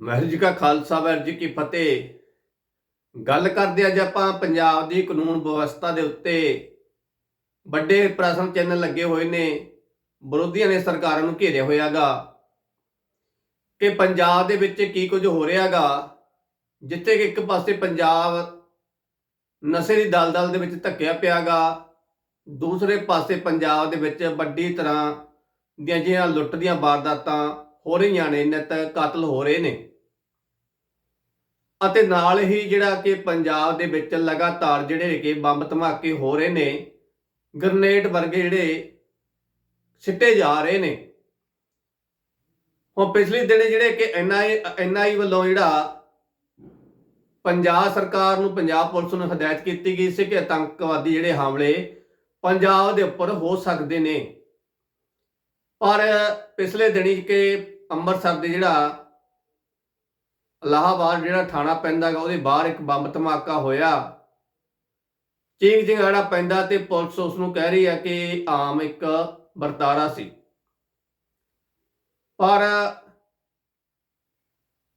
ਵਾਹਿਗੁਰੂ ਜੀ ਕਾ ਖਾਲਸਾ, ਵਾਹਿਗੁਰੂ ਜੀ ਕੀ ਫਤਿਹ। ਗੱਲ ਕਰਦੇ ਅੱਜ ਆਪਾਂ ਪੰਜਾਬ ਦੀ ਕਾਨੂੰਨ ਵਿਵਸਥਾ ਦੇ ਉੱਤੇ। ਵੱਡੇ ਪ੍ਰਸ਼ਨ ਚਿੰਨ੍ਹ ਲੱਗੇ ਹੋਏ ਨੇ, ਵਿਰੋਧੀਆਂ ਨੇ ਸਰਕਾਰਾਂ ਨੂੰ ਘੇਰਿਆ ਹੋਇਆਗਾ ਕਿ ਪੰਜਾਬ ਦੇ ਵਿੱਚ ਕੀ ਕੁਝ ਹੋ ਰਿਹਾਗਾ, ਜਿੱਥੇ ਕਿ ਇੱਕ ਪਾਸੇ ਪੰਜਾਬ ਨਸ਼ੇ ਦੀ ਦਲਦਲ ਦੇ ਵਿੱਚ ਧੱਕਿਆ ਪਿਆਗਾ, ਦੂਸਰੇ ਪਾਸੇ ਪੰਜਾਬ ਦੇ ਵਿੱਚ ਵੱਡੀ ਤਰ੍ਹਾਂ ਦੀਆਂ ਜਿਹੜੀਆਂ ਲੁੱਟ ਦੀਆਂ ਵਾਰਦਾਤਾਂ ਹੋ ਰਹੀਆਂ ਨੇ ਨਿਤ ਕਤਲ ਹੋ ਰਹੇ ਨੇ। ਅਤੇ ਨਾਲ ਹੀ ਜਿਹੜਾ ਕਿ ਪੰਜਾਬ ਦੇ ਵਿੱਚ ਲਗਾਤਾਰ ਜਿਹੜੇ ਕਿ ਬੰਬ ਧਮਾਕੇ ਹੋ ਰਹੇ ਨੇ ਗ੍ਰਨੇਡ ਵਰਗੇ ਜਿਹੜੇ ਸਿੱਟੇ ਜਾ ਰਹੇ ਨੇ। ਹੁਣ ਪਿਛਲੇ ਦਿਨੇ ਜਿਹੜੇ ਕਿ ਐਨਆਈ ਐਨਆਈ ਵੱਲੋਂ ਜਿਹੜਾ ਪੰਜਾਬ ਸਰਕਾਰ ਨੂੰ, ਪੰਜਾਬ ਪੁਲਿਸ ਨੂੰ ਹਦਾਇਤ ਕੀਤੀ ਗਈ ਸੀ ਕਿ ਆਤੰਕਵਾਦੀ ਜਿਹੜੇ ਹਮਲੇ ਪੰਜਾਬ ਦੇ ਉੱਪਰ ਹੋ ਸਕਦੇ ਨੇ। ਪਰ ਪਿਛਲੇ ਦਿਨੀ ਕਿ ਅੰਮ੍ਰਿਤਸਰ ਦੇ ਜਿਹੜਾ ਇਲਾਹਾਬਾਦ ਜਿਹੜਾ ਥਾਣਾ ਪੈਂਦਾ ਗਾ ਉਹਦੇ ਬਾਹਰ ਇੱਕ ਬੰਬ ਧਮਾਕਾ ਹੋਇਆ। ਚੀਕ ਚਿੰਗਾੜਾ ਪੈਂਦਾ ਤੇ ਪੁਲਿਸ ਉਸ ਨੂੰ ਕਹਿ ਰਹੀ ਹੈ ਕਿ ਆਮ ਇੱਕ ਵਰਤਾਰਾ ਸੀ। ਪਰ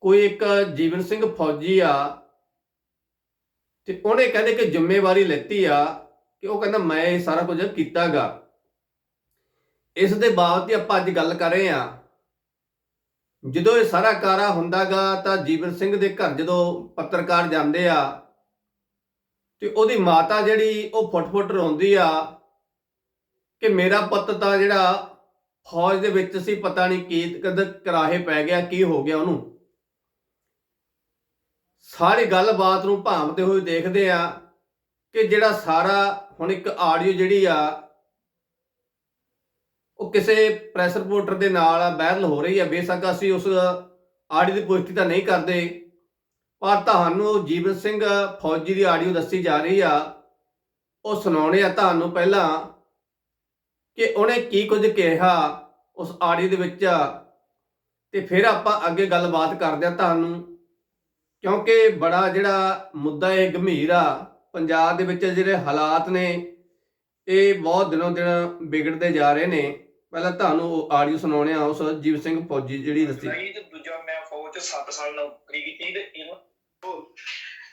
ਕੋਈ ਇੱਕ ਜੀਵਨ ਸਿੰਘ ਫੌਜੀ ਆ ਤੇ ਉਹਨੇ ਕਹਿੰਦੇ ਕਿ ਜ਼ਿੰਮੇਵਾਰੀ ਲੈਤੀ ਆ ਕਿ ਉਹ ਕਹਿੰਦਾ ਮੈਂ ਇਹ ਸਾਰਾ ਕੁਝ ਕੀਤਾਗਾ ਇਸ ਦੇ ਬਾਬਤ ਹੀ ਆਪਾਂ ਅੱਜ ਗੱਲ ਕਰ ਰਹੇ ਆ ਜਦੋਂ ਇਹ ਸਾਰਾ ਕਾਰਾ ਹੁੰਦਾਗਾ ਤਾਂ ਜੀਵਨ ਸਿੰਘ ਦੇ ਘਰ ਜਦੋਂ ਪੱਤਰਕਾਰ ਜਾਂਦੇ ਆ ਤੇ ਉਹਦੀ ਮਾਤਾ ਜਿਹੜੀ ਉਹ ਫੁੱਟ-ਫੁੱਟ ਰੋਂਦੀ ਆ ਕਿ ਮੇਰਾ ਪੁੱਤ ਤਾਂ ਜਿਹੜਾ ਫੌਜ ਦੇ ਵਿੱਚ ਸੀ, ਪਤਾ ਨਹੀਂ ਕੀ ਕਦ ਕਰਾਹੇ ਪੈ ਗਿਆ, ਕੀ ਹੋ ਗਿਆ ਉਹਨੂੰ। ਸਾਰੀ ਗੱਲਬਾਤ ਨੂੰ ਭਾਂਵਦੇ ਹੋਏ ਦੇਖਦੇ ਆ ਕਿ ਜਿਹੜਾ ਸਾਰਾ ਹੁਣ ਇੱਕ ਆਡੀਓ ਜਿਹੜੀ ਆ ਉਹ ਕਿਸੇ ਪ੍ਰੈਸ ਰਿਪੋਰਟਰ ਦੇ ਨਾਲ ਵਾਇਰਲ ਹੋ ਰਹੀ ਹੈ, ਬੇਸ਼ੱਕ ਅਸੀਂ ਉਸ ਆੜੀ ਦੀ ਪੁਸ਼ਟੀ ਤਾਂ ਨਹੀਂ ਕਰਦੇ। ਪਰ ਤੁਹਾਨੂੰ ਜੀਵਨ ਸਿੰਘ ਫੌਜੀ ਦੀ ਆਡੀਓ ਦੱਸੀ ਜਾ ਰਹੀ ਆ। ਉਹ ਸੁਣਾਉਣੇ ਆ ਤੁਹਾਨੂੰ ਪਹਿਲਾਂ ਕਿ ਉਹਨੇ ਕੀ ਕੁਝ ਕਿਹਾ ਉਸ ਆੜੀ ਦੇ ਵਿੱਚ। ਤੇ ਫਿਰ ਆਪਾਂ ਅੱਗੇ ਗੱਲਬਾਤ ਕਰਦੇ ਆ ਤੁਹਾਨੂੰ, ਕਿਉਂਕਿ ਬੜਾ ਜਿਹੜਾ ਮੁੱਦਾ ਇਹ ਗੰਭੀਰ ਆ। ਪੰਜਾਬ ਦੇ ਵਿੱਚ ਜਿਹੜੇ ਹਾਲਾਤ ਨੇ, ਇਹ ਬਹੁਤ ਦਿਨੋਂ ਦਿਨ ਵਿਗੜਦੇ ਜਾ ਰਹੇ ਨੇ। ਪਹਿਲਾਂ ਤੁਹਾਨੂੰ ਉਹ ਆਡੀਓ ਸੁਣਾਉਣੇ ਆ ਉਸ ਜੀਵ ਸਿੰਘ ਫੌਜੀ ਜਿਹੜੀ ਦੱਸੀ। ਨਹੀਂ, ਤੇ ਦੂਜਾ ਮੈਂ ਫੌਜ ਚ 7 ਸਾਲ ਨੌਕਰੀ ਕੀਤੀ ਤੇ ਇਹਨੂੰ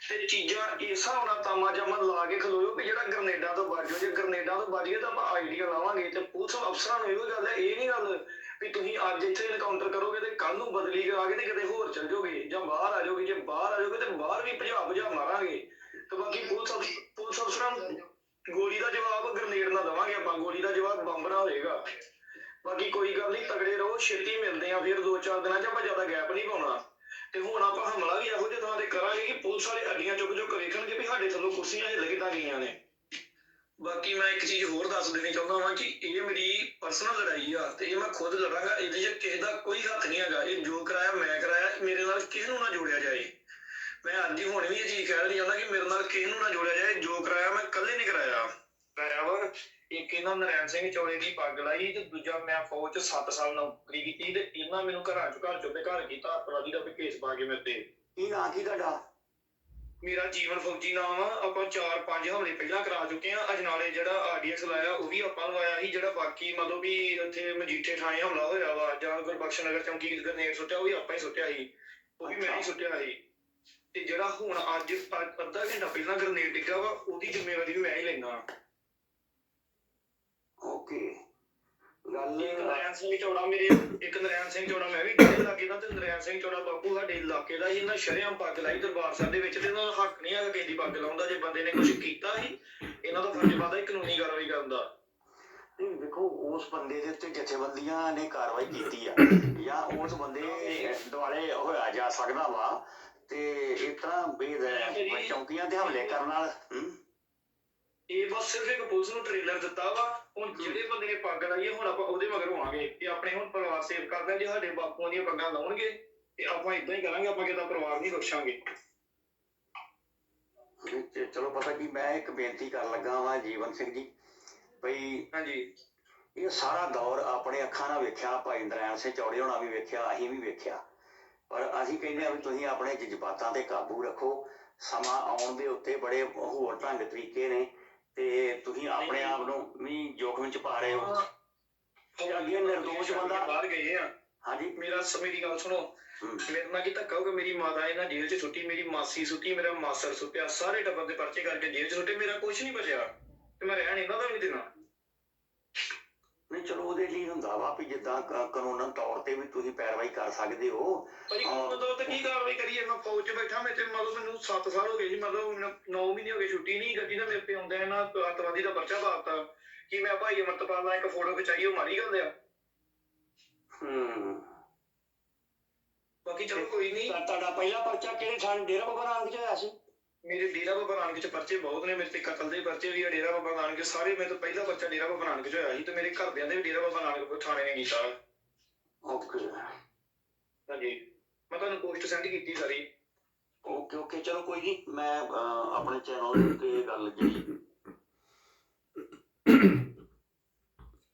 ਤੇ ਚੀਜ਼ਾਂ ਇਸ ਹਿਸਾਬ ਨਾਲ ਤਾਮਾ ਜਮਨ ਲਾ ਕੇ ਖਲੋਇਓ ਕਿ ਜਿਹੜਾ ਗਰਨੇਡਾਂ ਤੋਂ ਬਚੋ ਜੇ ਗਰਨੇਡਾਂ ਤੋਂ ਬਚ ਗਏ ਤਾਂ ਆਪਾਂ ਆਈਡੀਆ ਲਾਵਾਂਗੇ ਤੇ ਪੁਲਿਸ ਅਫਸਰਾਂ ਨੂੰ ਇਹੋ ਗੱਲ ਹੈ, ਇਹ ਨਹੀਂ ਗੱਲ ਵੀ ਤੁਸੀਂ ਅੱਜ ਇੱਥੇ ਐਨਕਾਊਂਟਰ ਕਰੋਗੇ ਤੇ ਕੱਲ ਨੂੰ ਬਦਲੀ ਕਰਾ ਕੇ ਤੇ ਕਿਤੇ ਹੋਰ ਚਲ ਜਾਓਗੇ ਜਾਂ ਬਾਹਰ ਆ ਜਾਓਗੇ। ਜੇ ਬਾਹਰ ਆ ਜਾਓਗੇ ਤੇ ਬਾਹਰ ਵੀ ਭਜਾ ਭਜਾ ਮਾਰਾਂਗੇ। ਤੇ ਬਾਕੀ ਪੁਲਿਸ ਪੁਲਿਸ ਅਫਸਰਾਂ ਨੂੰ ਗੋਲੀ ਦਾ ਜਵਾਬ ਗਰਨੇਡ ਨਾਲ ਦਵਾਂਗੇ ਆਪਾਂ। ਗੋਲੀ ਦਾ ਜਵਾਬ ਬੰਬ ਨਾਲ ਹੋਏਗਾ। ਬਾਕੀ ਕੋਈ ਗੱਲ ਨਹੀਂ, ਤਗੜੇ ਰਹੋ, ਛੇਤੀ ਮਿਲਦੇ ਆ ਫਿਰ ਦੋ ਚਾਰ ਦਿਨਾਂ ਚ ਆਪਾਂ ਜ਼ਿਆਦਾ ਗੈਪ ਨਹੀਂ ਪਾਉਣਾ। ਤੇ ਹੁਣ ਆਪਾਂ ਹਮਲਾ ਵੀ ਇਹੋ ਜਿਹੇ ਥਾਂ ਤੇ ਕਰਾਂਗੇ ਕਿ ਪੁਲਿਸ ਵਾਲੇ ਅੱਡੀਆਂ ਚੁੱਕ ਚੁੱਕ ਵੇਖਣਗੇ ਵੀ ਸਾਡੇ ਥੱਲੋਂ ਕੁਰਸੀਆਂ ਹਿੱਲ ਕਿੱਦਾਂ ਗਈਆਂ ਨੇ। ਬਾਕੀ ਮੈਂ ਇੱਕ ਚੀਜ਼ ਹੋਰ ਦੱਸ ਦੇਣੀ ਚਾਹੁੰਦਾ ਹਾਂ ਕਿ ਇਹ ਮੇਰੀ ਪਰਸਨਲ ਲੜਾਈ ਆ ਤੇ ਇਹ ਮੈਂ ਖੁਦ ਲੜਾਂਗਾ, ਇਹਦੇ 'ਚ ਕਿਸੇ ਦਾ ਕੋਈ ਹੱਥ ਨਹੀਂ ਹੈਗਾ। ਇਹ ਜੋ ਕਰਾਇਆ, ਮੈਂ ਕਰਾਇਆ, ਮੇਰੇ ਨਾਲ ਕਿਸੇ ਨੂੰ ਨਾ ਜੋੜਿਆ ਜਾਏ। ਮੈਂ ਅੱਜ ਹੀ ਹੁਣ ਵੀ ਇਹ ਚੀਜ਼ ਕਹਿ ਰਹੀ ਜਾਂਦਾ ਕਿ ਮੇਰੇ ਨਾਲ ਕਿਸੇ ਨੂੰ ਨਾ ਜੋੜਿਆ ਜਾਏ। ਜੋ ਕਰਾਇਆ, ਮੈਂ ਇਕੱਲੇ ਨਹੀਂ ਕਰਾਇਆ। ਵਾ ਇੱਕ ਇਹਨਾਂ ਨਰੈਣ ਸਿੰਘ ਚੌਲੇ ਦੀ ਪੱਗ ਲਾਈ ਤੇ ਦੂਜਾ ਮੈਂ ਫੌਜ ਚ 7 ਸਾਲ ਨੌਕਰੀ ਕੀਤੀ ਤੇ ਇਹਨਾਂ ਮੈਨੂੰ ਘਰਾਂ ਚ ਘਰ ਚੋਂ ਘਰ ਕੀਤਾ ਅਪਰਾਧੀ ਦਾ ਵੀ ਕੇਸ ਪਾ ਕੇ ਮੇਰੇ ਤੇ। ਕੀ ਨਾਂ ਕੀ ਤੁਹਾਡਾ? ਮੇਰਾ ਜੀਵਨ ਫੌਜੀ ਨਾਮ ਆ ਆਪਾਂ 4-5 ਹਮਲੇ ਪਹਿਲਾਂ ਕਰਾ ਚੁੱਕੇ ਆ ਅਜਨਾਲੇ ਜਿਹੜਾ ਆਰਡੀਐਕਸ ਲਾਇਆ ਉਹ ਵੀ ਆਪਾਂ ਲਵਾਇਆ ਸੀ ਜਿਹੜਾ ਬਾਕੀ ਮਤਲਬ ਵੀ ਇੱਥੇ ਮਜੀਠੇ ਥਾਣੇ ਹਮਲਾ ਹੋਇਆ ਵਾ ਜਾਂ ਗੁਰਬਖਸ਼ ਨਗਰ ਚੌਂਕੀ ਗਰਨੇਡ ਸੁੱਟਿਆ ਉਹ ਵੀ ਆਪਾਂ ਹੀ ਸੁੱਟਿਆ ਸੀ। ਉਹ ਵੀ ਮੈਂ ਹੀ ਸੁੱਟਿਆ ਸੀ। ਤੇ ਜਿਹੜਾ ਹੁਣ ਅੱਜ ਅੱਧ- ਅੱਧਾ ਘੰਟਾ ਪਹਿਲਾਂ ਗਰਨੇਡ ਡਿੱਗਾ ਵਾ ਉਹਦੀ ਜ਼ਿੰਮੇਵਾਰੀ ਵੀ ਮੈਂ ਹੀ ਲੈਣਾ ਓਕੇ ਗੱਲ ਇੱਕ ਨਰੈਣ ਸਿੰਘ ਚੌੜਾ ਮੇਰੇ ਇੱਕ ਨਰੈਣ ਸਿੰਘ ਚੌੜਾ ਮੈਂ ਵੀ ਕਿਹਦੇ ਇਲਾਕੇ ਦਾ ਤੇ ਨਰੈਣ ਸਿੰਘ ਚੌੜਾ ਬਾਪੂ ਸਾਡੇ ਇਲਾਕੇ ਦਾ ਹੀ ਇਹਨਾਂ ਸ਼ਰੇਆਮ ਪੱਗ ਲਾਈ ਦਰਬਾਰ ਸਾਹਿਬ ਦੇ ਵਿੱਚ ਤੇ ਇਹਨਾਂ ਦਾ ਹੱਕ ਨਹੀਂ ਹੈਗਾ ਕਿਸੇ ਦੀ ਪੱਗ ਲਾਉਂਦਾ ਜੇ ਬੰਦੇ ਨੇ ਕੁਝ ਕੀਤਾ ਸੀ ਇਹਨਾਂ ਦਾ ਫਰਜ਼ ਬਣਦਾ ਹੀ ਕਾਨੂੰਨੀ ਕਾਰਵਾਈ ਕਰਨ ਦਾ। ਨਹੀਂ ਵੇਖੋ ਉਸ ਬੰਦੇ ਦੇ ਉੱਤੇ ਜਥੇਬੰਦੀਆਂ ਨੇ ਕਾਰਵਾਈ ਕੀਤੀ ਆ। ਜਾਂ ਉਸ ਬੰਦੇ ਦੁਆਲੇ ਹੋਇਆ ਜਾ ਸਕਦਾ ਵਾ ਤੇ ਇਸ ਤਰ੍ਹਾਂ ਵੀ ਇਹ ਚੌਕੀਆਂ ਤੇ ਹਮਲੇ ਕਰਨ ਨਾਲ ਇਹ ਬਸ ਸਿਰਫ ਇੱਕ ਪੁਲਿਸ ਨੂੰ ਟ੍ਰੇਲਰ ਦਿੱਤਾ ਵਾ। ਹੁਣ ਜਿਹੜੇ ਬੰਦੇ ਨੇ ਪੱਗ ਲਾਈ ਹੈ ਹੁਣ ਆਪਾਂ ਉਹਦੇ ਮਗਰ ਹੋਵਾਂਗੇ ਕਿ ਆਪਣੇ ਹੁਣ ਪਰਿਵਾਰ ਸੇਵ ਕਰਦੇ ਜੇ ਸਾਡੇ ਬਾਪੂਆਂ ਦੀਆਂ ਪੱਗਾਂ ਲਾਉਣਗੇ ਤੇ ਆਪਾਂ ਇਦਾਂ ਹੀ ਕਰਾਂਗੇ ਆਪਾਂ ਕਿਦਾ ਪਰਿਵਾਰ ਨਹੀਂ ਬਖਸ਼ਾਂਗੇ ਤੇ ਚਲੋ ਪਤਾ ਕੀ ਮੈਂ ਇੱਕ ਬੇਨਤੀ ਕਰਨ ਲੱਗਾ ਵਾਂ ਜੀਵਨ ਸਿੰਘ ਜੀ ਭਈ ਹਾਂਜੀ। ਇਹ ਸਾਰਾ ਦੌਰ ਆਪਣੇ ਅੱਖਾਂ ਨਾਲ ਵੇਖਿਆ ਭਾਈ ਨਰੈਣ ਸਿੰਘ ਚੌੜੇ ਹੋਣਾ ਵੀ ਵੇਖਿਆ ਅਸੀਂ ਵੀ ਵੇਖਿਆ। ਪਰ ਅਸੀਂ ਕਹਿੰਦੇ ਆ ਵੀ ਤੁਸੀਂ ਆਪਣੇ ਜਜ਼ਬਾਤਾਂ ਤੇ ਕਾਬੂ ਰੱਖੋ ਸਮਾਂ ਆਉਣ ਦੇ ਉੱਤੇ ਬੜੇ ਹੋਰ ਢੰਗ ਤਰੀਕੇ ਨੇ। ਤੇ ਤੁਸੀਂ ਆਪਣੇ ਆਪ ਨੂੰ ਵੀ ਜੋਖਮ ਚ ਪਾ ਰਹੇ ਹੋ। ਅੱਗੇ ਨਿਰਦੋਸ਼ ਬੰਦਾ- ਬਾਹਰ ਗਏ ਆ। ਹਾਂਜੀ। ਮੇਰਾ ਸ- ਮੇਰੀ ਗੱਲ ਸੁਣੋ। ਮੇਰੇ ਨਾਲ ਕੀ ਧੱਕਾ ਹੋਊਗਾ ਮੇਰੀ ਮਾਤਾ ਇਹਨਾਂ ਜੇਲ੍ਹ 'ਚ ਸੁੱਟੀ ਮੇਰੀ ਮਾਸੀ ਸੁੱਟੀ ਮੇਰਾ ਮਾਸਰ ਸੁੱਟਿਆ ਸਾਰੇ ਟੱਬਰ ਦੇ ਪਰਚੇ ਕਰਕੇ ਜੇਲ੍ਹ 'ਚ ਸੁੱਟੇ ਮੇਰਾ ਕੁਝ ਨਹੀਂ ਬਚਿਆ। ਤੇ ਮੈਂ ਰਹਿਣ ਇਹਨਾਂ ਦਾ ਵੀ ਦੇਣਾ। ਨਹੀਂ ਚਲੋ ਉਹਦੇ ਲਈ ਹੁੰਦਾ ਵਾ ਵੀ ਜਿੱਦਾਂ ਕ- ਕਾਨੂੰਨਨ ਤੌਰ ਤੇ ਵੀ ਤੁਸੀਂ ਪੈਰਵਾਈ ਕਰ ਸਕਦੇ ਹੋ। ਭਾਜੀ ਹਾਂ। ਮਤਲਬ ਤੇ ਕੀ ਕਾਰਵਾਈ ਕਰੀਏ ਮੈਂ ਫੌਜ 'ਚ ਬੈਠਾ ਮੈਂ ਤੇ ਮਤਲਬ ਮੈਨੂੰ 7 ਸਾਲ ਹੋ ਗਏ ਜੀ ਮਤਲਬ 9 ਮਹੀਨੇ ਹੋ ਗਏ ਛੁੱਟੀ ਨਹੀਂ ਗੱਡੀ ਦਾ ਮੇਰੇ ਤੇ ਆਉਂਦੇ ਨੇ ਨਾ ਅੱਤਵਾਦੀ ਦਾ ਪਰਚਾ ਪਾਤਾ ਕਿ ਮੈਂ ਭਾਈ ਅਮਰਤਪਾਲ ਨਾਲ ਇੱਕ ਫੋਟੋ ਖਿਚਾਈ ਉਹ ਮਾਰੀ ਗੱਲ ਆ। ਹੂੰ। ਬਾਕੀ ਚਲੋ ਕੋਈ ਨਹੀਂ। ਤਾਂ ਤੁਹਾਡਾ ਪਹਿਲਾ ਪਰਚਾ ਕਿਹੜੇ ਥਾਣੇ ਡੇਰਾ ਬਾਬਾ ਨਾਨਕ ਚ ਹੋਇਆ ਸੀ? ਮੇਰੇ ਡੇਰਾ ਬਾਬਾ ਨਾਨਕ ਚ ਪਰਚੇ ਬਹੁਤ ਨੇ ਮੇਰੇ ਤੇ ਕਤਲ ਦੇ ਪਰਚੇ ਵੀ ਆ ਡੇਰਾ ਬਾਬਾ ਨਾਨਕ ਸਾਰੇ ਮੇਰੇ ਤੋਂ ਪਹਿਲਾ ਬੱਚਾ ਡੇਰਾ ਬਾਬਾ ਨਾਨਕ ਚ ਹੋਇਆ ਸੀ ਤੇ ਮੇਰੇ ਘਰਦਿਆਂ ਦੇ ਵੀ ਡੇਰਾ ਬਾਬਾ ਨਾਨਕ ਥਾਣੇ ਨੇ ਕੀਤਾ। ਓਕੇ ਹਾਂਜੀ। ਮੈਂ ਤੁਹਾਨੂੰ ਪੋਸਟ ਸੈਂਡ ਕੀਤੀ ਸਾਰੀ। Okay okay. ਚਲੋ ਕੋਈ ਨਹੀਂ ਮੈਂ ਆਪਣੇ ਚੈਨਲ ਤੇ ਇਹ ਗੱਲ ਜਿਹੜੀ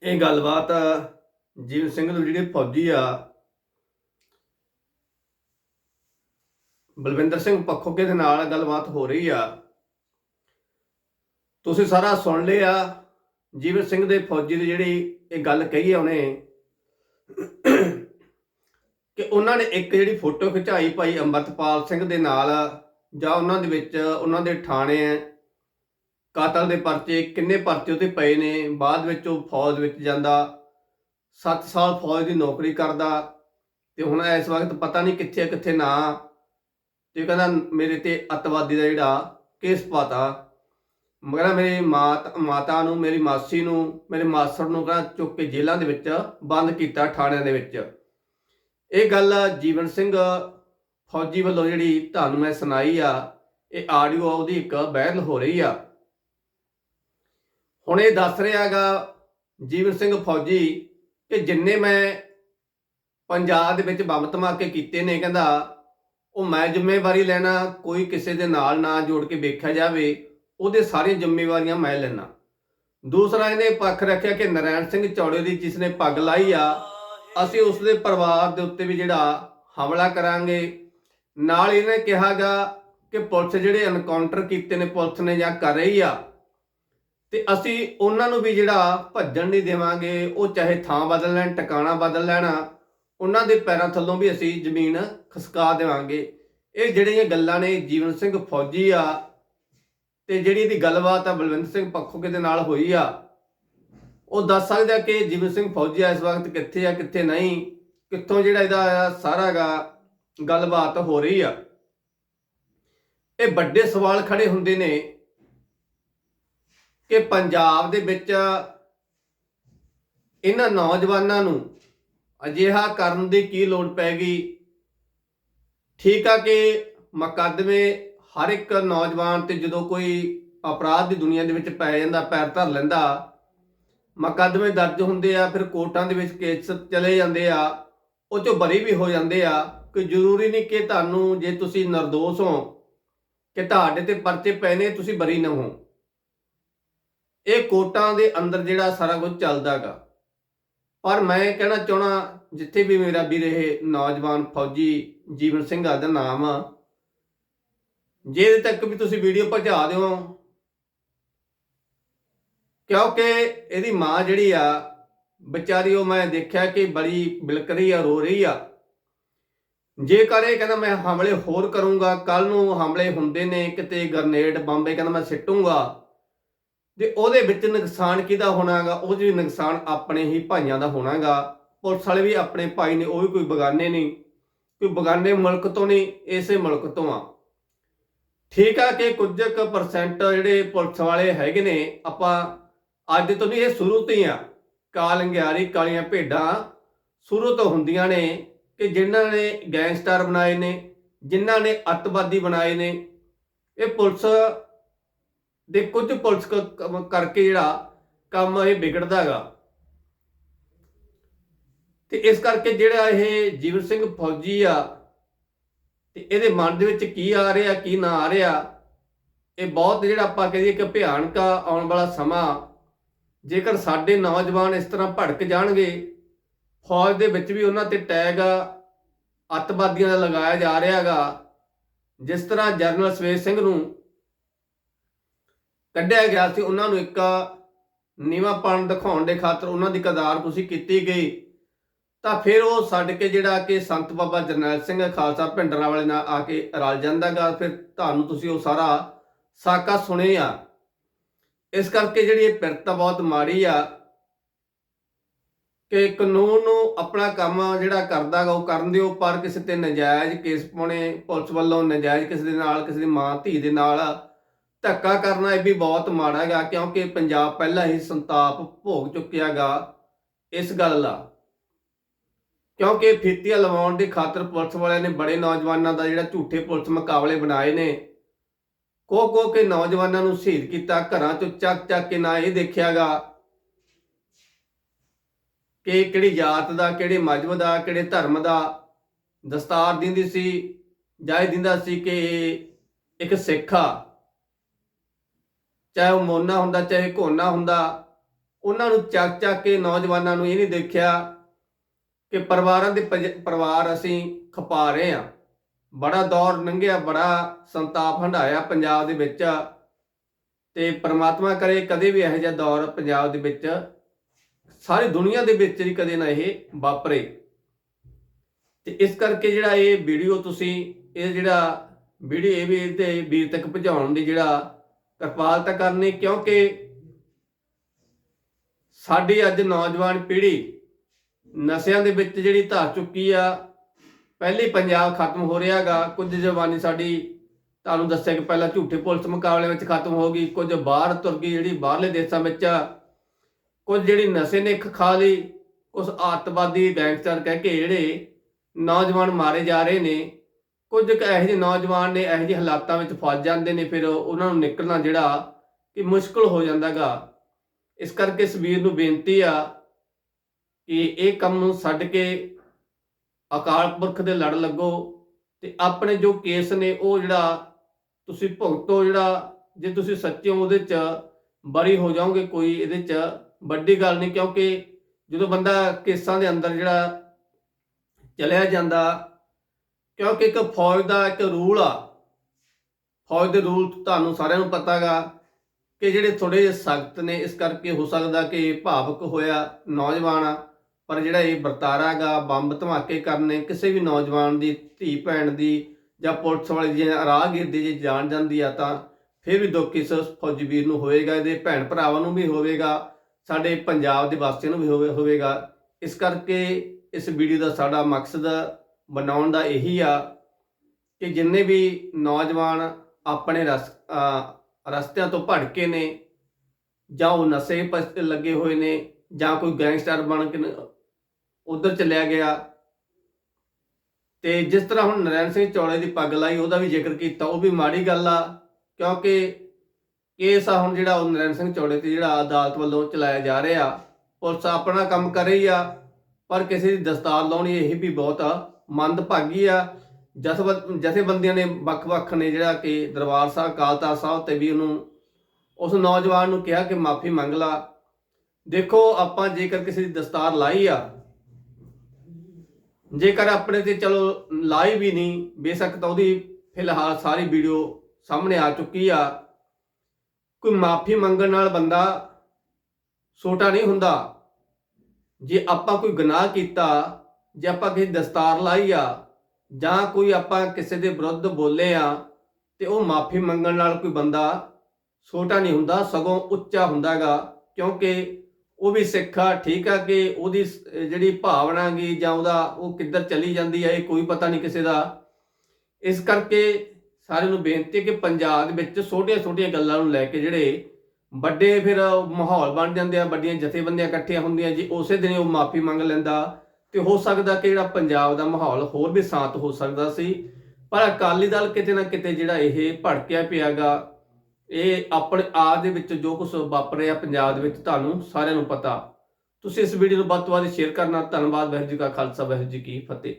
ਇਹ ਗੱਲਬਾਤ ਜੀਵਨ ਸਿੰਘ ਨੂੰ ਜਿਹੜੇ ਫੌਜੀ ਆ ਬਲਵਿੰਦਰ ਸਿੰਘ ਪੱਖੋਕੇ ਦੇ ਨਾਲ ਗੱਲਬਾਤ ਹੋ ਰਹੀ ਆ। ਤੁਸੀਂ ਸਾਰਾ ਸੁਣ ਲਿਆ। ਜੀਵਨ ਸਿੰਘ ਦੇ ਫੌਜੀ ਦੀ ਜਿਹੜੀ ਇਹ ਗੱਲ ਕਹੀ ਆ ਉਹਨੇ, ਕਿ ਉਹਨਾਂ ਨੇ ਇੱਕ ਜਿਹੜੀ ਫੋਟੋ ਖਿਚਾਈ ਭਾਈ ਅੰਮ੍ਰਿਤਪਾਲ ਸਿੰਘ ਦੇ ਨਾਲ, ਜਾਂ ਉਹਨਾਂ ਦੇ ਵਿੱਚ ਉਹਨਾਂ ਦੇ ਥਾਣੇ ਕਾਤਲ ਦੇ ਪਰਚੇ, ਕਿੰਨੇ ਪਰਚੇ ਉਹਦੇ ਪਏ ਨੇ, ਬਾਅਦ ਵਿੱਚ ਉਹ ਫੌਜ ਵਿੱਚ ਜਾਂਦਾ 7 ਸਾਲ ਫੌਜ ਦੀ ਨੌਕਰੀ ਕਰਦਾ, ਤੇ ਹੁਣ ਇਸ ਵਕਤ ਪਤਾ ਨਹੀਂ ਕਿੱਥੇ ਕਿੱਥੇ ਨਾ ਤੇ ਕਹਿੰਦਾ, ਮੇਰੇ ਤੇ ਅਤਵਾਦੀ ਦਾ ਜਿਹੜਾ ਕੇਸ ਪਾਤਾ। ਮਗਰ ਮੇਰੀ ਮਾਤ, ਮਾਤਾ ਨੂੰ, ਮੇਰੀ ਮਾਸੀ ਨੂੰ, ਮੇਰੇ ਮਾਸੜ ਨੂੰ ਕਹਿੰਦਾ, ਚੁੱਕ ਕੇ ਜੇਲ੍ਹਾਂ ਦੇ ਵਿੱਚ ਬੰਦ ਕੀਤਾ ਥਾਣਿਆਂ ਦੇ ਵਿੱਚ। ਇਹ ਗੱਲ ਜੀਵਨ ਸਿੰਘ ਫੌਜੀ ਵੱਲੋਂ ਜਿਹੜੀ ਤੁਹਾਨੂੰ ਮੈਂ ਸੁਣਾਈ ਆ, ਇਹ ਆਡੀਓ ਉਹਦੀ ਇੱਕ ਵਾਇਰਲ ਹੋ ਰਹੀ ਆ। ਹੁਣ ਇਹ ਦੱਸ ਰਿਹਾਗਾ ਜੀਵਨ ਸਿੰਘ ਫੌਜੀ ਕਿ ਜਿੰਨੇ ਮੈਂ ਪੰਜਾਬ ਦੇ ਵਿੱਚ ਬੰਬ ਧਮਾਕੇ ਕੀਤੇ ਨੇ, ਕਹਿੰਦਾ ਉਹ ਮੈਂ ਜ਼ਿੰਮੇਵਾਰੀ ਲੈਣਾ, ਕੋਈ ਕਿਸੇ ਦੇ ਨਾਲ ਨਾ ਜੋੜ ਕੇ ਵੇਖਿਆ ਜਾਵੇ, ਉਹਦੇ ਸਾਰੀਆਂ ਜ਼ਿੰਮੇਵਾਰੀਆਂ ਮੈਂ ਲੈਣਾ ਦੂਸਰਾ, ਇਹਨੇ ਪੱਖ ਰੱਖਿਆ ਕਿ ਨਰੈਣ ਸਿੰਘ ਚੌੜੇ ਦੀ ਜਿਸ ਨੇ ਪੱਗ ਲਾਈ ਆ, ਅਸੀਂ ਉਸ ਦੇ ਪਰਿਵਾਰ ਦੇ ਉੱਤੇ ਵੀ ਜਿਹੜਾ ਹਮਲਾ ਕਰਾਂਗੇ। ਨਾਲ ਇਹਨੇ ਕਿਹਾਗਾ ਕਿ ਪੁਲਿਸ ਜਿਹੜੇ ਐਨਕਾਊਂਟਰ ਕੀਤੇ ਨੇ, ਪੁਲਿਸ ਨੇ ਜਾਂ ਕਰ ਰਹੀ ਆ, ਤੇ ਅਸੀਂ ਉਹਨਾਂ ਨੂੰ ਵੀ ਜਿਹੜਾ ਭੱਜਣ ਨਹੀਂ ਦੇਵਾਂਗੇ, ਉਹ ਚਾਹੇ ਥਾਂ ਬਦਲ ਲੈਣ, ਟਿਕਾਣਾ ਬਦਲ ਲੈਣਾ, ਉਹਨਾਂ ਦੇ ਪੈਰਾਂ ਥੱਲੋਂ ਵੀ ਅਸੀਂ ਜ਼ਮੀਨ ਖਸਕਾ ਦੇਵਾਂਗੇ। ਇਹ ਜਿਹੜੀਆਂ ਗੱਲਾਂ ਨੇ ਜੀਵਨ ਸਿੰਘ ਫੌਜੀ ਆ ਤੇ ਜਿਹੜੀ ਇਹਦੀ ਗੱਲਬਾਤ ਆ ਬਲਵਿੰਦਰ ਸਿੰਘ ਪੱਖੋਕੇ ਦੇ ਨਾਲ ਹੋਈ ਆ, ਉਹ ਦੱਸ ਸਕਦਾ ਕਿ ਜੀਵਨ ਸਿੰਘ ਫੌਜੀ ਇਸ ਵਕਤ ਕਿੱਥੇ ਆ, ਕਿੱਥੇ ਨਹੀਂ, ਕਿੱਥੋਂ ਜਿਹੜਾ ਇਹਦਾ ਆ ਸਾਰਾਗਾ ਗੱਲਬਾਤ ਹੋ ਰਹੀ ਆ। ਇਹ ਵੱਡੇ ਸਵਾਲ ਖੜੇ ਹੁੰਦੇ ਨੇ ਕਿ ਪੰਜਾਬ ਦੇ ਵਿੱਚ ਇਹਨਾਂ ਨੌਜਵਾਨਾਂ ਨੂੰ ਅਜਿਹਾ ਕਰਨ ਦੀ ਕੀ ਲੋੜ ਪੈ ਗਈ? ਠੀਕ ਆ ਕਿ ਮੁਕੱਦਮੇ ਹਰ ਇੱਕ ਨੌਜਵਾਨ ਤੇ ਜਦੋਂ ਕੋਈ ਅਪਰਾਧ ਦੀ ਦੁਨੀਆ ਦੇ ਵਿੱਚ ਪੈ ਜਾਂਦਾ, ਪੈਰ ਧਰ ਲੈਂਦਾ, ਮੁਕੱਦਮੇ ਦਰਜ ਹੁੰਦੇ ਆ, ਫਿਰ ਕੋਰਟਾਂ ਦੇ ਵਿੱਚ ਕੇਸ ਚਲੇ ਜਾਂਦੇ ਆ, ਉਹ ਚੋਂ ਬਰੀ ਵੀ ਹੋ ਜਾਂਦੇ ਆ ਕਿ ਜ਼ਰੂਰੀ ਨਹੀਂ ਕਿ ਤੁਹਾਨੂੰ ਜੇ ਤੁਸੀਂ ਨਿਰਦੋਸ਼ ਹੋ ਕਿ ਤੁਹਾਡੇ ਤੇ ਪਰਚੇ ਪਏ ਨੇ ਤੁਸੀਂ ਬਰੀ ਨਾ ਹੋ। ਇਹ ਕੋਰਟਾਂ ਦੇ ਅੰਦਰ ਜਿਹੜਾ ਸਾਰਾ ਕੁਝ ਚੱਲਦਾਗਾ ਪਰ ਮੈਂ ਕਹਿਣਾ ਚਾਹਣਾ ਜਿੱਥੇ ਵੀ ਮੇਰਾ ਵੀਰ ਇਹ ਨੌਜਵਾਨ ਫੌਜੀ ਜੀਵਨ ਸਿੰਘ ਦਾ ਨਾਮ ਆ। ਜੇ ਤੱਕ ਵੀ ਤੁਸੀਂ ਵੀਡੀਓ ਪਹੁੰਚਾ ਦਿਓ। ਕਿਉਂਕਿ ਇਹਦੀ ਮਾਂ ਜਿਹੜੀ ਆ, ਵਿਚਾਰੀ ਉਹ ਮੈਂ ਦੇਖਿਆ ਕਿ ਬੜੀ ਬਿਲਕ ਰਹੀ ਆ, ਰੋ ਰਹੀ ਆ। ਜੇਕਰ ਇਹ ਕਹਿੰਦਾ ਮੈਂ ਹਮਲੇ ਹੋਰ ਕਰੂੰਗਾ ਕੱਲ ਨੂੰ ਹਮਲੇ ਹੁੰਦੇ ਨੇ, ਕਿਤੇ ਗ੍ਰਨੇਡ ਬੰਬੇ ਕਹਿੰਦਾ ਮੈਂ ਸਿੱਟੂੰਗਾ। ਤੇ ਉਹਦੇ ਵਿੱਚ ਨੁਕਸਾਨ ਕਿਹਦਾ ਹੋਣਾਗਾ, ਉਹ ਵੀ ਨੁਕਸਾਨ ਆਪਣੇ ਹੀ ਭਾਈਆਂ ਦਾ ਹੋਣਾਗਾ, ਪੁਲਿਸ ਵਾਲੇ ਵੀ ਆਪਣੇ ਭਾਈ ਨੇ, ਉਹ ਵੀ ਕੋਈ ਬਗਾਨੇ ਨਹੀਂ, ਕੋਈ ਬਗਾਨੇ ਮੁਲਕ ਤੋਂ ਨਹੀਂ, ਇਸੇ ਮੁਲਕ ਤੋਂ ਆ। ਠੀਕ ਆ ਕਿ ਕੁਝ ਕੁ ਪਰਸੈਂਟ ਜਿਹੜੇ ਪੁਲਿਸ ਵਾਲੇ ਹੈਗੇ ਨੇ, ਆਪਾਂ ਅੱਜ ਤੋਂ ਨਹੀਂ, ਇਹ ਸ਼ੁਰੂ ਤੋਂ ਹੀ ਆ। ਕਾਲੰਗਿਆਰੀ ਕਾਲੀਆਂ ਭੇਡਾਂ ਸ਼ੁਰੂ ਤੋਂ ਹੁੰਦੀਆਂ ਨੇ ਕਿ ਜਿਨ੍ਹਾਂ ਨੇ ਗੈਂਗਸਟਰ ਬਣਾਏ ਨੇ, ਜਿਨ੍ਹਾਂ ਨੇ ਅੱਤਵਾਦੀ ਬਣਾਏ ਨੇ, ਇਹ ਪੁਲਿਸ ਦੇ ਕੁਝ ਪੁਲਿਸ ਕਰਕੇ ਜਿਹੜਾ ਕੰਮ ਇਹ ਵਿਗੜਦਾ ਵਿਗੜਦਾਗਾ ਤੇ ਇਸ ਕਰਕੇ ਜਿਹੜਾ ਇਹ ਜੀਵਨ ਸਿੰਘ ਫੌਜੀ ਆ, ਤੇ ਇਹਦੇ ਮਨ ਦੇ ਵਿੱਚ ਕੀ ਆ ਰਿਹਾ, ਕੀ ਨਾ ਆ ਰਿਹਾ, ਇਹ ਬਹੁਤ ਜਿਹੜਾ ਆਪਾਂ ਕਹੀਏ ਕਿ ਭਿਆਨਕ ਆਉਣ ਵਾਲਾ ਸਮਾਂ। ਜੇਕਰ ਸਾਡੇ ਨੌਜਵਾਨ ਇਸ ਤਰ੍ਹਾਂ ਭੜਕ ਜਾਣਗੇ, ਫੌਜ ਦੇ ਵਿੱਚ ਵੀ ਉਹਨਾਂ ਤੇ ਟੈਗ ਅੱਤਵਾਦੀਆਂ ਦਾ ਲਗਾਇਆ ਜਾ ਰਿਹਾ ਰਿਹਾਗਾ ਜਿਸ ਤਰ੍ਹਾਂ ਜਰਨਲ ਸਵੇਰ ਸਿੰਘ ਨੂੰ ਕੱਢਿਆ ਗਿਆ ਸੀ, ਉਹਨਾਂ ਨੂੰ ਇੱਕ ਨੀਵਾਂਪਣ ਦਿਖਾਉਣ ਦੇ ਖਾਤਰ ਉਹਨਾਂ ਦੀ ਕਦਾਰ ਤੁਸੀਂ ਕੀਤੀ ਗਈ। ਤਾਂ ਫਿਰ ਉਹ ਛੱਡ ਕੇ ਜਿਹੜਾ ਕਿ ਸੰਤ ਬਾਬਾ ਜਰਨੈਲ ਸਿੰਘ ਖਾਲਸਾ ਭਿੰਡਰਾਂ ਵਾਲੇ ਨਾਲ ਆ ਕੇ ਰਲ ਜਾਂਦਾਗਾ ਫਿਰ ਤੁਹਾਨੂੰ ਤੁਸੀਂ ਉਹ ਸਾਰਾ ਸਾਕਾ ਸੁਣੇ ਆ ਇਸ ਕਰਕੇ ਜਿਹੜੀ ਇਹ ਪਿਰਤ ਬਹੁਤ ਮਾੜੀ ਆ ਕਿ ਕਾਨੂੰਨ ਨੂੰ ਆਪਣਾ ਕੰਮ ਜਿਹੜਾ ਕਰਦਾਗਾ ਉਹ ਕਰਨ ਦਿਓ, ਪਰ ਕਿਸੇ ਤੇ ਨਜਾਇਜ਼ ਕੇਸ ਪਾਉਣੇ, ਪੁਲਿਸ ਵੱਲੋਂ ਨਜਾਇਜ਼ ਕਿਸੇ ਦੇ ਨਾਲ, ਕਿਸੇ ਦੀ ਮਾਂ ਧੀ ਦੇ ਨਾਲ ਧੱਕਾ ਕਰਨਾ ਇਹ ਵੀ ਬਹੁਤ ਮਾੜਾ ਹੈਗਾ, ਕਿਉਂਕਿ ਪੰਜਾਬ ਪਹਿਲਾਂ ਹੀ ਸੰਤਾਪ ਭੋਗ ਚੁੱਕਿਆਗਾ ਇਸ ਗੱਲ ਦਾ। ਕਿਉਂਕਿ ਫੀਤੀਆਂ ਲਵਾਉਣ ਦੀ ਖਾਤਰ ਪੁਲਿਸ ਵਾਲਿਆਂ ਨੇ ਬੜੇ ਨੌਜਵਾਨਾਂ ਦਾ ਜਿਹੜਾ ਝੂਠੇ ਪੁਲਿਸ ਮੁਕਾਬਲੇ ਬਣਾਏ ਨੇ, ਕੋ ਕੋ ਕੇ ਨੌਜਵਾਨਾਂ ਨੂੰ ਸ਼ਹੀਦ ਕੀਤਾ, ਘਰਾਂ ਚੋਂ ਚੱਕ ਚੱਕ ਕੇ ਨਾ ਇਹ ਦੇਖਿਆਗਾ ਕਿ ਕਿਹੜੀ ਜਾਤ ਦਾ, ਕਿਹੜੇ ਮਜਹਬ ਦਾ, ਕਿਹੜੇ ਧਰਮ ਦਾ ਦਸਤਾਰ ਦਿੰਦੀ ਸੀ ਜਾਂ ਦਿੰਦਾ ਸੀ ਕਿ ਇਹ ਇੱਕ ਸਿੱਖ ਆ। ਚਾਹੇ ਉਹ ਮੋਨਾ ਹੁੰਦਾ, ਚਾਹੇ ਘੋਨਾ ਹੁੰਦਾ, ਉਹਨਾਂ ਨੂੰ ਚੱਕ ਚੱਕ ਕੇ ਨੌਜਵਾਨਾਂ ਨੂੰ ਇਹ ਨਹੀਂ ਦੇਖਿਆ ਕਿ ਪਰਿਵਾਰਾਂ ਦੇ ਪਰਿਵਾਰ ਅਸੀਂ ਖਪਾ ਰਹੇ ਆ ਬੜਾ ਦੌਰ ਲੰਘਿਆ, ਬੜਾ ਸੰਤਾਪ ਹੰਡਾਇਆ ਪੰਜਾਬ ਦੇ ਵਿੱਚ ਤੇ ਪ੍ਰਮਾਤਮਾ ਕਰੇ ਕਦੇ ਵੀ ਇਹੋ ਜਿਹਾ ਦੌਰ ਪੰਜਾਬ ਦੇ ਵਿੱਚ, ਸਾਰੀ ਦੁਨੀਆ ਦੇ ਵਿੱਚ ਵੀ ਕਦੇ ਨਾ ਇਹ ਵਾਪਰੇ। ਤੇ ਇਸ ਕਰਕੇ ਜਿਹੜਾ ਇਹ ਵੀਡੀਓ ਤੁਸੀਂ, ਇਹ ਜਿਹੜਾ ਵੀਡੀਓ ਇਹ ਵੀ ਤੇ ਵੀਰ ਤੱਕ ਪਹੁੰਚਾਉਣ ਦੀ ਜਿਹੜਾ ਕਿਰਪਾਲਤਾ ਕਰਨੀ, ਕਿਉਂਕਿ ਸਾਡੀ ਅੱਜ ਨੌਜਵਾਨ ਪੀੜ੍ਹੀ ਨਸ਼ਿਆਂ ਦੇ ਵਿੱਚ ਜਿਹੜੀ ਧਰ ਚੁੱਕੀ ਆ, ਪਹਿਲੀ ਪੰਜਾਬ ਖਤਮ ਹੋ ਰਿਹਾਗਾ ਕੁਝ ਜਵਾਨੀ ਸਾਡੀ ਤੁਹਾਨੂੰ ਦੱਸਿਆ ਕਿ ਪਹਿਲਾਂ ਝੂਠੇ ਪੁਲਿਸ ਮੁਕਾਬਲੇ ਵਿੱਚ ਖਤਮ ਹੋ ਗਈ, ਕੁਝ ਬਾਹਰ ਤੁਰ ਗਈ, ਜਿਹੜੀ ਬਾਹਰਲੇ ਦੇਸ਼ਾਂ ਵਿੱਚ ਆ। ਕੁਝ ਜਿਹੜੀ ਨਸ਼ੇ ਨੇ ਖ- ਖਾ ਲਈ ਉਸ ਆਤਵਾਦੀ ਗੈਂਗਸਟਰ ਕਹਿ ਕੇ ਜਿਹੜੇ ਨੌਜਵਾਨ ਮਾਰੇ ਜਾ ਰਹੇ ਨੇ ਕੁਝ ਕੁ ਇਹੋ ਜਿਹੇ ਨੌਜਵਾਨ ਨੇ, ਇਹੋ ਜਿਹੇ ਹਾਲਾਤਾਂ ਵਿੱਚ ਫਸ ਜਾਂਦੇ ਨੇ, ਫਿਰ ਉਹਨਾਂ ਨੂੰ ਨਿਕਲਣਾ ਜਿਹੜਾ ਕਿ ਮੁਸ਼ਕਲ ਹੋ ਜਾਂਦਾਗਾ। ਇਸ ਕਰਕੇ ਇਸ ਵੀਰ ਨੂੰ ਬੇਨਤੀ ਆ ਕਿ ਇਹ ਕੰਮ ਨੂੰ ਛੱਡ ਕੇ ਅਕਾਲ ਪੁਰਖ ਦੇ ਲੜ ਲੱਗੋ ਤੇ ਆਪਣੇ ਜੋ ਕੇਸ ਨੇ, ਉਹ ਜਿਹੜਾ ਤੁਸੀਂ ਭੁਗਤੋ, ਜਿਹੜਾ ਜੇ ਤੁਸੀਂ ਸੱਚੇ ਹੋ, ਉਹਦੇ ਚ ਬਰੀ ਹੋ ਜਾਓਗੇ ਕੋਈ, ਇਹਦੇ ਚ ਵੱਡੀ ਗੱਲ ਨਹੀਂ, ਕਿਉਂਕਿ ਜਦੋਂ ਬੰਦਾ ਕੇਸਾਂ ਦੇ ਅੰਦਰ ਜਿਹੜਾ ਚਲਿਆ ਜਾਂਦਾ ਕਿਉਂਕਿ ਇੱਕ ਫੌਜ ਦਾ ਇੱਕ ਰੂਲ ਆ। ਫੌਜ ਦੇ ਰੂਲ ਤੁਹਾਨੂੰ ਸਾਰਿਆਂ ਨੂੰ ਪਤਾਗਾ ਕਿ ਜਿਹੜੇ ਥੋੜੇ ਸਖਤ ਨੇ, ਇਸ ਕਰਕੇ ਹੋ ਸਕਦਾ ਕਿ ਭਾਵਕ ਹੋਇਆ ਨੌਜਵਾਨ ਆ। ਪਰ ਜਿਹੜਾ ਇਹ ਵਰਤਾਰਾ ਗਾ ਬੰਬ ਧਮਾਕੇ ਕਰਨੇ, ਕਿਸੇ ਵੀ ਨੌਜਵਾਨ ਦੀ, ਧੀ ਭੈਣ ਦੀ ਜਾਂ ਪੁਲਿਸ ਵਾਲੇ ਦੀ ਜਾਂ ਰਾਹਗੀਰ ਦੀ ਜੇ ਜਾਣ ਜਾਂਦੀ ਆ ਤਾਂ ਫਿਰ ਵੀ ਦੁੱਖ ਇਸ ਫੌਜੀ ਵੀਰ ਨੂੰ ਹੋਵੇਗਾ, ਇਹਦੇ ਭੈਣ ਭਰਾਵਾਂ ਨੂੰ ਵੀ ਹੋਵੇਗਾ, ਸਾਡੇ ਪੰਜਾਬ ਦੇ ਵਾਸੀਆਂ ਨੂੰ ਵੀ ਹੋਵੇ, ਹੋਵੇਗਾ। ਇਸ ਕਰਕੇ ਇਸ ਵੀਡੀਓ ਦਾ ਸਾਡਾ ਮਕਸਦ ਬਣਾਉਣ ਦਾ ਇਹੀ ਆ ਕਿ ਜਿੰਨੇ ਵੀ ਨੌਜਵਾਨ ਆਪਣੇ ਰਸ ਰਸਤਿਆਂ ਤੋਂ ਭਟਕੇ ਨੇ ਜਾਂ ਉਹ ਨਸ਼ੇ ਪਸ, ਲੱਗੇ ਹੋਏ ਨੇ ਜਾਂ ਕੋਈ ਗੈਂਗਸਟਰ ਬਣ ਕੇ ਉਧਰ ਚੱਲਿਆ ਗਿਆ। ਤੇ ਜਿਸ ਤਰ੍ਹਾਂ ਹੁਣ ਨਰੈਣ ਸਿੰਘ ਚੌੜੇ ਦੀ ਪੱਗ ਲਾਈ, ਉਹਦਾ ਵੀ ਜ਼ਿਕਰ ਕੀਤਾ, ਉਹ ਵੀ ਮਾੜੀ ਗੱਲ ਆ, ਕਿਉਂਕਿ ਕੇਸ ਆ ਹੁਣ ਜਿਹੜਾ ਉਹ ਨਰੈਣ ਸਿੰਘ ਚੌੜੇ ਤੇ ਜਿਹੜਾ ਅਦਾਲਤ ਵੱਲੋਂ ਚਲਾਇਆ ਜਾ ਰਿਹਾ। ਪੁਲਿਸ ਆਪਣਾ ਕੰਮ ਕਰ ਰਹੀ ਆ, ਪਰ ਕਿਸੇ ਦੀ ਦਸਤਾਰ ਲਾਉਣੀ ਇਹ ਵੀ ਬਹੁਤ ਮੰਦਭਾਗੀ ਆ। ਜਥੇਬੰ- ਜਥੇਬੰਦੀਆਂ ਨੇ ਵੱਖ-ਵੱਖ ਨੇ ਜਿਹੜਾ ਕਿ ਦਰਬਾਰ ਸਾਹਿਬ ਕਾਲਤਾ ਸਾਹਿਬ ਤੇ ਵੀ ਉਹਨੂੰ, ਉਸ ਨੌਜਵਾਨ ਨੂੰ ਕਿਹਾ ਕਿ ਮਾਫੀ ਮੰਗ ਲਾ। ਦੇਖੋ, ਆਪਾਂ ਜੇਕਰ ਕਿਸੇ ਦੀ ਦਸਤਾਰ ਲਾਈ ਆ, ਜੇਕਰ ਆਪਣੇ ਤੇ ਚਲੋ ਲਾਈ ਵੀ ਨਹੀਂ, ਬੇਸ਼ੱਕ ਤਾਂ ਉਹਦੀ ਫਿਲਹਾਲ ਸਾਰੀ ਵੀਡੀਓ ਸਾਹਮਣੇ ਆ ਚੁੱਕੀ ਆ। ਕੋਈ ਮਾਫੀ ਮੰਗਣ ਨਾਲ ਬੰਦਾ ਛੋਟਾ ਨਹੀਂ ਹੁੰਦਾ। ਜੇ ਆਪਾਂ ਕੋਈ ਗੁਨਾਹ ਕੀਤਾ ਜੇ ਆਪਾਂ ਕਿਸੇ ਦਸਤਾਰ ਲਾਈ ਆ, ਜਾਂ ਕੋਈ ਆਪਾਂ ਕਿਸੇ ਦੇ ਵਿਰੁੱਧ ਬੋਲੇ ਆ, ਤੇ ਉਹ ਮਾਫੀ ਮੰਗਣ ਨਾਲ ਕੋਈ ਬੰਦਾ ਛੋਟਾ ਨਹੀਂ ਹੁੰਦਾ, ਸਗੋਂ ਉੱਚਾ ਹੁੰਦਾਗਾ ਕਿਉਂਕਿ ਉਹ ਵੀ ਸਿੱਖਾ ਠੀਕ ਆ ਕਿ ਉਹਦੀ ਜਿਹੜੀ ਭਾਵਨਾ ਗੀ ਜਾਂ ਉਹਦਾ ਉਹ ਕਿੱਧਰ ਚਲੀ ਜਾਂਦੀ ਹੈ ਇਹ ਕੋਈ ਪਤਾ ਨਹੀਂ ਕਿਸੇ ਦਾ। ਇਸ ਕਰਕੇ ਸਾਰਿਆਂ ਨੂੰ ਬੇਨਤੀ ਹੈ ਕਿ ਪੰਜਾਬ ਦੇ ਵਿੱਚ ਛੋਟੀਆਂ-ਛੋਟੀਆਂ ਗੱਲਾਂ ਨੂੰ ਲੈ ਕੇ ਜਿਹੜੇ ਵੱਡੇ ਫਿਰ ਮਾਹੌਲ ਬਣ ਜਾਂਦੇ ਆ, ਵੱਡੀਆਂ ਜਥੇਬੰਦੀਆਂ ਇਕੱਠੀਆਂ ਹੁੰਦੀਆਂ ਜੀ, ਉਸੇ ਦਿਨ ਉਹ ਮਾਫੀ ਮੰਗ ਲੈਂਦਾ। ਤੇ ਹੋ ਸਕਦਾ ਕਿ ਜਿਹੜਾ ਪੰਜਾਬ ਦਾ ਮਾਹੌਲ ਹੋਰ ਵੀ ਸ਼ਾਂਤ ਹੋ ਸਕਦਾ ਸੀ। ਪਰ ਅਕਾਲੀ ਦਲ ਕਿਤੇ ਨਾ ਕਿਤੇ ਜਿਹੜਾ ਇਹ ਭੜਕਿਆ ਪਿਆਗਾ, ਇਹ ਆਪਣੇ ਆਪ ਦੇ ਵਿੱਚ ਜੋ ਕੁਝ ਵਾਪਰ ਰਿਹਾ ਪੰਜਾਬ ਦੇ ਵਿੱਚ ਤੁਹਾਨੂੰ ਸਾਰਿਆਂ ਨੂੰ ਪਤਾ। ਤੁਸੀਂ ਇਸ ਵੀਡੀਓ ਨੂੰ ਵੱਧ ਤੋਂ ਵੱਧ ਸ਼ੇਅਰ ਕਰਨਾ। ਧੰਨਵਾਦ, ਵਾਹਿਗੁਰੂ ਜੀ ਕਾ ਖਾਲਸਾ, ਵਾਹਿਗੁਰੂ ਜੀ ਕੀ ਫਤਿਹ।